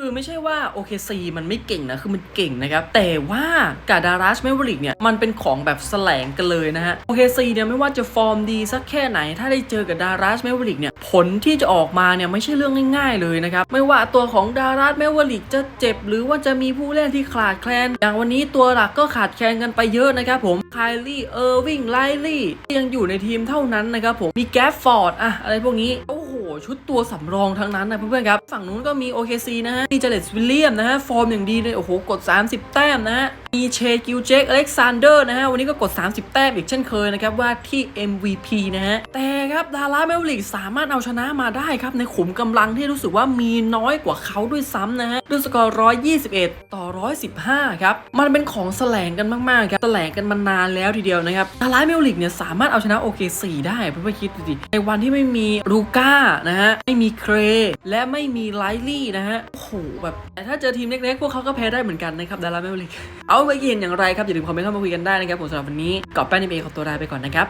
คือไม่ใช่ว่า OKC มันไม่เก่งนะ คือมันเก่งนะครับ แต่ว่ากาดารัชเมเวอริกเนี่ย มันเป็นของแบบแสลงกันเลยนะฮะ OKC เนี่ยไม่ว่าจะฟอร์มดีสักแค่ไหน ถ้าได้เจอกับดารัชเมเวอริกเนี่ย ผลที่จะออกมาเนี่ย ไม่ใช่เรื่องง่ายๆเลยนะครับ ไม่ว่าตัวของดารัชเมเวอริกจะเจ็บ หรือว่าจะมีผู้เล่นที่ขาดแคลน อย่างวันนี้ตัวหลักก็ขาดแคลนกันไปเยอะนะครับผมไคลี่เออร์วิงไลลี่ยังอยู่ในทีมเท่านั้นนะครับผมมีแกฟฟอร์ดอะอะไรพวกนี้โชุดตัวสำรองทั้งนั้นนะเพื่อนๆครับ ฝั่งนู้นก็มี OKC นะฮะมีเจเลสวิลเลียมนะฮะ ฟอร์มอย่างดีเลย โอ้โห กด 30 แต้มนะฮะ มีเชกิลเจคอเล็กซานเดอร์นะฮะ วันนี้ก็กด 30 แต้มอีกเช่นเคยนะครับ ว่าที่ MVP นะฮะ แต่ครับดาราเมลลิกสามารถเอาชนะมาได้ครับ ในขุมกำลังที่รู้สึกว่ามีน้อยกว่าเขาด้วยซ้ำนะฮะด้วยสกอร์ 121 ต่อ 115 ครับ มันเป็นของแสลงกันมาก ๆ ครับ แสลงกันมานานแล้วทีเดียวนะครับดาราเมลลิกเนี่ยสามารถเอาชนะ OKC ได้เพื่อนๆคิดดูดิในวันที่ไม่มีลูก้านะฮะไม่มีเครและไม่มีไลลี่นะฮะ โหแบบแต่ถ้าเจอทีมเล็กๆ พวกเขาก็แพ้ได้เหมือนกันนะครับดาราไมลลิกเอาไปกินอย่างไรครับอย่าลืมคอมเมนต์เข้ามาคุยกันได้นะครับผมสำหรับวันนี้กอบแป้นนิเมขอตัวลาไปก่อนนะครับ